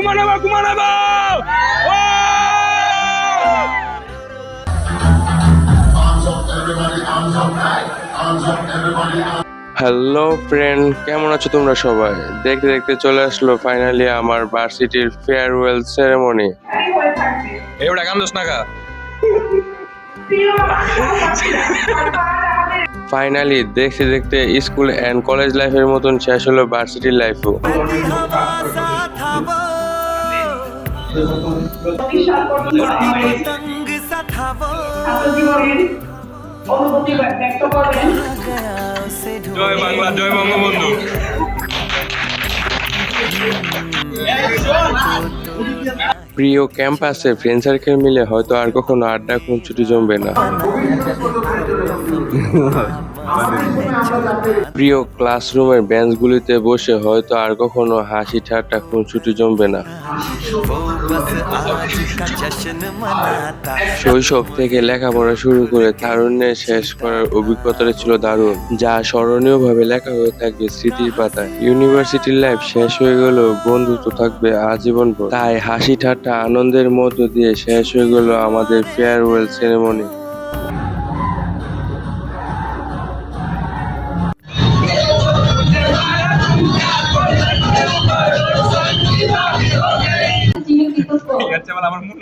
ঘুমানাবো ঘুমানাবো! Hello friend কেমন আছো তোমরা সবাই? দেখতে দেখতে চলে আসলো ফাইনালি আমার ভার্সিটির ফেয়ারওয়েল সেরেমনি এবারে গান দোষ নাকা ফাইনালি দেখতে দেখতে স্কুল অ্যান্ড কলেজ লাইফের মতন শেষ হলো ভার্সিটির লাইফও জয় বাংলা জয় বঙ্গবন্ধু প্রিয় ক্যাম্পাসে ফ্রেন্ড সার্কেল মিলে হয়তো আর কখনো আড্ডা ছুটি জমবে না। প্রিয় ক্লাসরুমের বেঞ্চগুলিতে বসে হয়তো আর কখনো হাসি ঠাট্টা ছুটি জমবে না। শৈশব থেকে লেখাপড়া শুরু করে তারুণ্যে শেষ করার অভিজ্ঞতাটা ছিল দারুণ, যা স্মরণীয় ভাবে লেখা হয়ে থাকবে স্মৃতির পাতায়। ইউনিভার্সিটির লাইফ শেষ হয়ে গেল বন্ধুত্ব থাকবে আজীবন। তাই হাসি ঠাট্টা আনন্দের মধ্য দিয়ে শেষ হয়ে গেল আমাদের ফেয়ারওয়েল সেরেমনি কৃতজ্ঞ আমার মন